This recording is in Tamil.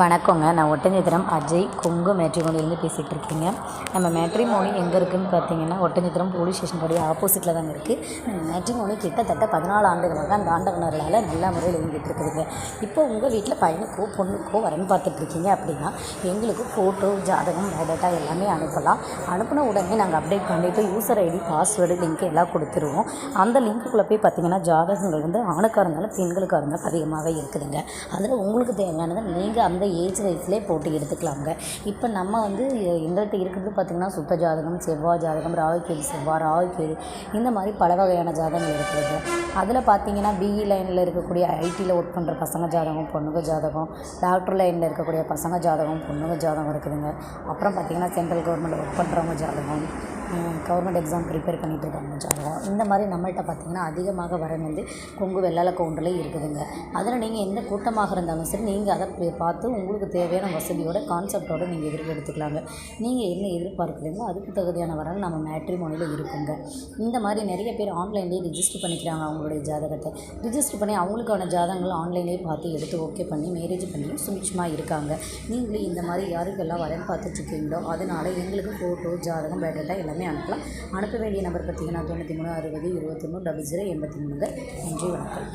வணக்கங்க. நான் ஒட்டஞ்சத்திரம் அஜய். கொங்கு மேட்ரிமோனிலேருந்து பேசிகிட்டு இருக்கீங்க நம்ம மேட்ரிமோனி எங்கே இருக்குதுன்னு பார்த்தீங்கன்னா ஒட்டஞ்சத்திரம் போலீஸ் ஸ்டேஷன் படி ஆப்போசிட்டில் தாங்க இருக்குது மேட்ரிமோனி கிட்டத்தட்ட பதினாலு ஆண்டுகளாக அந்த ஆண்டவனர்களால் நல்ல முறையில் இயங்கிட்டு இருக்குதுங்க இப்போ உங்கள் வீட்டில் பையனுக்கோ பொண்ணுக்கோ வரன்னு பார்த்துட்ருக்கீங்க அப்படின்னா எங்களுக்கு ஃபோட்டோ ஜாதகம் பயோடேட்டா எல்லாமே அனுப்பலாம். அனுப்பின உடனே நாங்கள் அப்டேட் பண்ணிவிட்டு யூசர் ஐடி பாஸ்வேர்டு லிங்க் எல்லாம் கொடுத்துருவோம். அந்த லிங்க்குள்ளே போய் பார்த்தீங்கன்னா ஜாதகங்கள் வந்து ஆணுக்காக இருந்தாலும் பெண்களுக்காக இருந்தாலும் அதிகமாகவே இருக்குதுங்க. அதில் உங்களுக்கு தேவையானது நீங்கள் அந்த ஏஜ் வயசுலேயே போட்டு எடுத்துக்கலாங்க இப்போ நம்ம வந்து எங்கள்கிட்ட இருக்கிறது பார்த்திங்கன்னா சுத்த ஜாதகம் செவ்வாய் ஜாதகம் ராகுக்கேது செவ்வாய் ராகுக்கேது இந்த மாதிரி பல வகையான ஜாதகங்கள் இருக்குது. அதில் பார்த்தீங்கன்னா பிஇ லைனில் இருக்கக்கூடிய ஐடியில் ஒர்க் பண்ணுற பசங்க ஜாதகம் பொண்ணுங்க ஜாதகம் டாக்டர் லைனில் இருக்கக்கூடிய பசங்க ஜாதகம் பொண்ணுங்க ஜாதகம் இருக்குதுங்க. அப்புறம் பார்த்திங்கன்னா சென்ட்ரல் கவர்மெண்ட் ஒர்க் பண்ணுறவங்க ஜாதகம் கவர்மெண்ட் எக்ஸாம் ப்ரிப்பேர் பண்ணிகிட்டு இருக்காங்க ஜாதகம் இந்த மாதிரி நம்மள்கிட்ட பார்த்திங்கன்னா அதிகமாக வரன் வந்து கொங்கு வெள்ளால கவுண்டரில் இருக்குதுங்க. அதில் நீங்கள் எந்த கூட்டமாக இருந்தாலும் சரி நீங்கள் அதை பார்த்து உங்களுக்கு தேவையான வசதியோட கான்செப்டோடு நீங்கள் எதிர்ப்பு எடுத்துக்கலாங்க. நீங்கள் என்ன எதிர்பார்க்குறீங்களோ அதுக்கு தகுதியான வரல் நம்ம மேட்ரிமோனியில் இருக்குங்க. இந்த மாதிரி நிறைய பேர் ஆன்லைன்லேயே ரிஜிஸ்டர் பண்ணிக்கிறாங்க அவங்களுடைய ஜாதகத்தை. ரிஜிஸ்டர் பண்ணி அவங்களுக்கான ஜாதகங்கள் ஆன்லைன்லேயே பார்த்து எடுத்து ஓகே பண்ணி மேரேஜ் பண்ணி சுமிச்சமாக இருக்காங்க. நீங்களும் இந்த மாதிரி யாருக்கெல்லாம் வரன் பார்த்துட்ருக்கீங்களோ அதனால் எங்களுக்கு ஃபோட்டோ ஜாதகம் பேட்டா எல்லாம் அனுப்பலாம். அனுப்ப வேண்டிய நம்பர் பார்த்தீங்கன்னா தொண்ணூற்றி மூணு அறுபது இருபத்தொன்று டபுள் ஜீரோ எண்பத்தி மூணுங்க. நன்றி வணக்கம்.